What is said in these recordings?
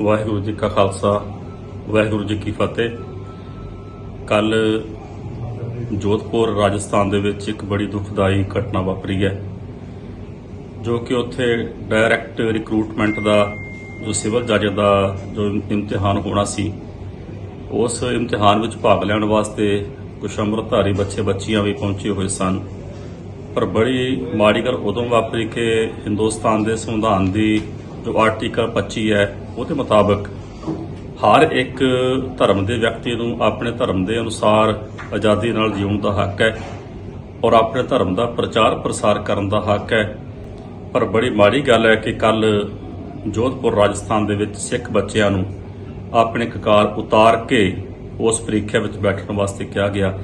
ਵਾਹਿਗੁਰੂ ਜੀ ਕਾ ਖਾਲਸਾ, ਵਾਹਿਗੁਰੂ ਜੀ ਕੀ ਫਤਿਹ। ਕੱਲ ਜੋਧਪੁਰ, ਰਾਜਸਥਾਨ ਦੇ ਵਿੱਚ ਇੱਕ ਬੜੀ ਦੁਖਦਾਈ ਘਟਨਾ ਵਾਪਰੀ ਹੈ, ਜੋ ਕਿ ਉੱਥੇ ਡਾਇਰੈਕਟ ਰਿਕਰੂਟਮੈਂਟ ਦਾ, ਜੋ ਸਿਵਲ ਜੱਜ ਦਾ ਜੋ ਇਮਤਿਹਾਨ ਹੋਣਾ ਸੀ, ਉਸ ਇਮਤਿਹਾਨ ਵਿੱਚ ਭਾਗ ਲੈਣ ਵਾਸਤੇ ਕੁਝ ਅੰਮ੍ਰਿਤਧਾਰੀ ਬੱਚੇ, ਬੱਚੀਆਂ ਵੀ ਪਹੁੰਚੇ ਹੋਏ ਸਨ। ਪਰ ਬੜੀ ਮਾੜੀ ਗੱਲ ਉਦੋਂ ਵਾਪਰੀ ਕਿ ਹਿੰਦੁਸਤਾਨ ਦੇ ਸੰਵਿਧਾਨ ਦੀ ਜੋ ਆਰਟੀਕਲ 25 ਹੈ ਉਹਦੇ ਮੁਤਾਬਕ ਹਰ ਇੱਕ ਧਰਮ ਦੇ ਵਿਅਕਤੀ ਨੂੰ ਆਪਣੇ ਧਰਮ ਦੇ ਅਨੁਸਾਰ ਆਜ਼ਾਦੀ ਨਾਲ ਜਿਉਣ ਦਾ ਹੱਕ ਹੈ ਔਰ ਆਪਣੇ ਧਰਮ ਦਾ ਪ੍ਰਚਾਰ ਪ੍ਰਸਾਰ ਕਰਨ ਦਾ ਹੱਕ ਹੈ। ਪਰ ਬੜੀ ਮਾੜੀ ਗੱਲ ਹੈ ਕਿ ਕੱਲ ਜੋਧਪੁਰ ਰਾਜਸਥਾਨ ਦੇ ਵਿੱਚ ਸਿੱਖ ਬੱਚਿਆਂ ਨੂੰ ਆਪਣੇ ਕਕਾਰ ਉਤਾਰ ਕੇ ਉਸ ਪ੍ਰੀਖਿਆ ਵਿੱਚ ਬੈਠਣ ਵਾਸਤੇ ਕਿਹਾ ਗਿਆ।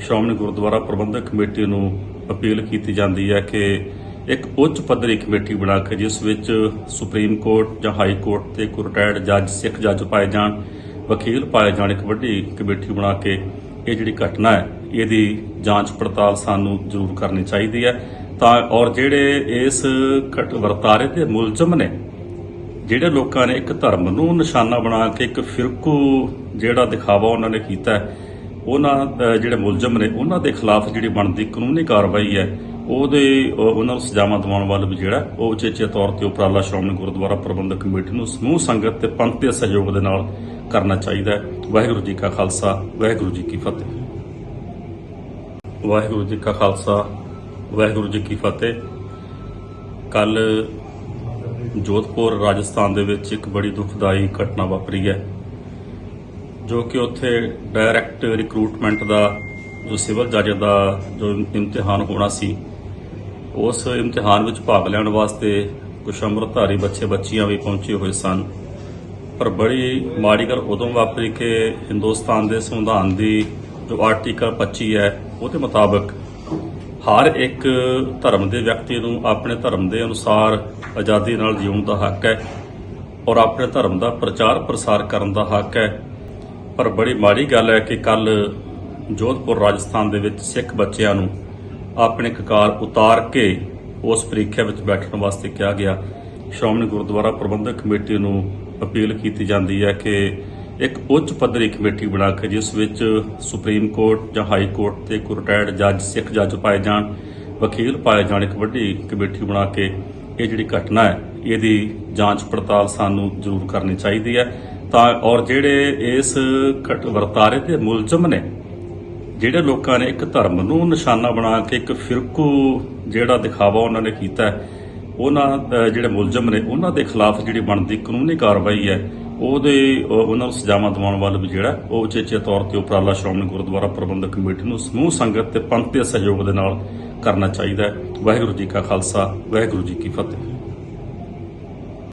ਸ਼੍ਰੋਮਣੀ ਗੁਰਦੁਆਰਾ ਪ੍ਰਬੰਧਕ ਕਮੇਟੀ ਨੂੰ ਅਪੀਲ ਕੀਤੀ ਜਾਂਦੀ ਹੈ ਕਿ ਇੱਕ ਉੱਚ ਪੱਧਰੀ ਕਮੇਟੀ ਬਣਾ ਕੇ ਜਿਸ ਵਿੱਚ ਸੁਪਰੀਮ ਕੋਰਟ ਜਾਂ ਹਾਈ ਕੋਰਟ ਤੇ ਕੋਈ ਰਿਟਾਇਰਡ ਜੱਜ, ਸਿੱਖ ਜੱਜ ਪਾਏ ਜਾਣ, ਵਕੀਲ ਪਾਏ ਜਾਣ, ਇੱਕ ਵੱਡੀ ਕਮੇਟੀ ਬਣਾ ਕੇ ਇਹ ਜਿਹੜੀ ਘਟਨਾ ਹੈ, ਇਹਦੀ ਜਾਂਚ ਪੜਤਾਲ ਸਾਨੂੰ ਜ਼ਰੂਰ ਕਰਨੀ ਚਾਹੀਦੀ ਹੈ। ਤਾਂ ਔਰ ਜਿਹੜੇ ਇਸ ਘਟ, ਵਰਤਾਰੇ ਦੇ ਮੁਲਜ਼ਮ ਨੇ, ਜਿਹੜੇ ਲੋਕਾਂ ਨੇ ਇੱਕ ਧਰਮ ਨੂੰ ਨਿਸ਼ਾਨਾ ਬਣਾ ਕੇ ਇੱਕ ਫਿਰਕੂ ਜਿਹੜਾ ਦਿਖਾਵਾ ਉਹਨਾਂ ਨੇ ਕੀਤਾ ਉਹਨਾਂ ਜਿਹੜੇ ਮੁਲਜ਼ਮ ਨੇ, ਉਹਨਾਂ ਦੇ ਖਿਲਾਫ ਜਿਹੜੀ ਬਣਦੀ ਕਾਨੂੰਨੀ ਕਾਰਵਾਈ ਹੈ ਉਹਦੇ ਉਹ- ਉਹਨਾਂ ਨੂੰ ਸਜ਼ਾਵਾਂ ਦਿਵਾਉਣ ਵੱਲ ਵੀ ਜਿਹੜਾ, ਉਹ ਉਚੇਚੇ ਤੌਰ ਤੇ ਉਪਰਾਲਾ ਸ਼੍ਰੋਮਣੀ ਗੁਰਦੁਆਰਾ ਪ੍ਰਬੰਧਕ ਕਮੇਟੀ ਨੂੰ ਸਮੂਹ ਸੰਗਤ ਤੇ ਪੰਥ ਦੇ ਸਹਿਯੋਗ ਦੇ ਨਾਲ ਕਰਨਾ ਚਾਹੀਦਾ ਹੈ। ਵਾਹਿਗੁਰੂ ਜੀ ਕਾ ਖਾਲਸਾ, ਵਾਹਿਗੁਰੂ ਜੀ ਕੀ ਫਤਿਹ। ਵਾਹਿਗੁਰੂ ਜੀ ਕਾ ਖਾਲਸਾ, ਵਾਹਿਗੁਰੂ ਜੀ ਕੀ ਫਤਿਹ। ਕੱਲ ਜੋਧਪੁਰ, ਰਾਜਸਥਾਨ ਦੇ ਵਿੱਚ ਇੱਕ ਬੜੀ ਦੁਖਦਾਈ ਘਟਨਾ ਵਾਪਰੀ ਹੈ, ਜੋ ਕਿ ਉੱਥੇ ਡਾਇਰੈਕਟ ਰਿਕਰੂਟਮੈਂਟ ਦਾ ਜੋ ਸਿਵਲ ਜੱਜ ਦਾ ਜੋ ਇਮਤਿਹਾਨ ਹੋਣਾ ਸੀ ਉਸ ਇਮਤਿਹਾਨ ਵਿੱਚ ਭਾਗ ਲੈਣ ਵਾਸਤੇ ਕੁਝ ਅੰਮ੍ਰਿਤਧਾਰੀ ਬੱਚੇ, ਬੱਚੀਆਂ ਵੀ ਪਹੁੰਚੇ ਹੋਏ ਸਨ। ਪਰ ਬੜੀ ਮਾੜੀ ਗੱਲ ਉਦੋਂ ਵਾਪਰੀ ਕਿ ਹਿੰਦੁਸਤਾਨ ਦੇ ਸੰਵਿਧਾਨ ਦੀ ਜੋ ਆਰਟੀਕਲ 25 ਹੈ, ਉਹਦੇ ਮੁਤਾਬਕ ਹਰ ਇੱਕ ਧਰਮ ਦੇ ਵਿਅਕਤੀ ਨੂੰ ਆਪਣੇ ਧਰਮ ਦੇ ਅਨੁਸਾਰ ਆਜ਼ਾਦੀ ਨਾਲ ਜਿਉਣ ਦਾ ਹੱਕ ਹੈ ਔਰ ਆਪਣੇ ਧਰਮ ਦਾ ਪ੍ਰਚਾਰ ਪ੍ਰਸਾਰ ਕਰਨ ਦਾ ਹੱਕ ਹੈ। ਪਰ ਬੜੀ ਮਾੜੀ ਗੱਲ ਹੈ ਕਿ ਕੱਲ ਜੋਧਪੁਰ ਰਾਜਸਥਾਨ ਦੇ ਵਿੱਚ ਸਿੱਖ ਬੱਚਿਆਂ ਨੂੰ ਆਪਣੇ ਕਕਾਰ ਉਤਾਰ ਕੇ ਉਸ ਪ੍ਰੀਖਿਆ ਵਿੱਚ ਬੈਠਣ ਵਾਸਤੇ ਕਿਹਾ ਗਿਆ। ਸ਼੍ਰੋਮਣੀ ਗੁਰਦੁਆਰਾ ਪ੍ਰਬੰਧਕ ਕਮੇਟੀ ਨੂੰ ਅਪੀਲ ਕੀਤੀ ਜਾਂਦੀ ਹੈ ਕਿ ਇੱਕ ਉੱਚ ਪੱਧਰੀ ਕਮੇਟੀ ਬਣਾ ਕੇ ਜਿਸ ਵਿੱਚ ਸੁਪਰੀਮ ਕੋਰਟ ਜਾਂ ਹਾਈ ਕੋਰਟ ਤੇ ਕੋਈ ਰਿਟਾਇਰਡ ਜੱਜ, ਸਿੱਖ ਜੱਜ ਪਾਏ ਜਾਣ, ਵਕੀਲ ਪਾਏ ਜਾਣ, ਇੱਕ ਵੱਡੀ ਕਮੇਟੀ ਬਣਾ ਕੇ ਇਹ ਜਿਹੜੀ ਘਟਨਾ ਹੈ, ਇਹਦੀ ਜਾਂਚ ਪੜਤਾਲ ਸਾਨੂੰ ਜ਼ਰੂਰ ਕਰਨੀ ਚਾਹੀਦੀ ਹੈ। ਤਾਂ ਔਰ ਜਿਹੜੇ ਇਸ ਘਟ ਵਰਤਾਰੇ ਦੇ ਮੁਲਜ਼ਮ ਨੇ ਜਿਹੜੇ ਲੋਕਾਂ ਨੇ ਇੱਕ ਧਰਮ ਨੂੰ ਨਿਸ਼ਾਨਾ ਬਣਾ ਕੇ ਇੱਕ ਫਿਰਕੂ ਜਿਹੜਾ ਦਿਖਾਵਾ ਉਹਨਾਂ ਨੇ ਕੀਤਾ ਉਹਨਾਂ ਜਿਹੜੇ ਮੁਲਜ਼ਮ ਨੇ, ਉਹਨਾਂ ਦੇ ਖਿਲਾਫ ਜਿਹੜੀ ਬਣਦੀ ਕਾਨੂੰਨੀ ਕਾਰਵਾਈ ਹੈ, ਉਹਦੇ ਉਹਨਾਂ ਨੂੰ ਸਜ਼ਾਵਾਂ ਦਿਵਾਉਣ ਵੱਲ ਵੀ ਜਿਹੜਾ ਉਹ ਉਚੇਚੇ ਤੌਰ ਤੇ ਉਪਰਾਲਾ ਸ਼੍ਰੋਮਣੀ ਗੁਰਦੁਆਰਾ ਪ੍ਰਬੰਧਕ ਕਮੇਟੀ ਨੂੰ ਸਮੂਹ ਸੰਗਤ ਤੇ ਪੰਥ ਦੇ ਸਹਿਯੋਗ ਦੇ ਨਾਲ ਕਰਨਾ ਚਾਹੀਦਾ ਹੈ। ਵਾਹਿਗੁਰੂ ਜੀ ਕਾ ਖਾਲਸਾ, ਵਾਹਿਗੁਰੂ ਜੀ ਕੀ ਫਤਿਹ।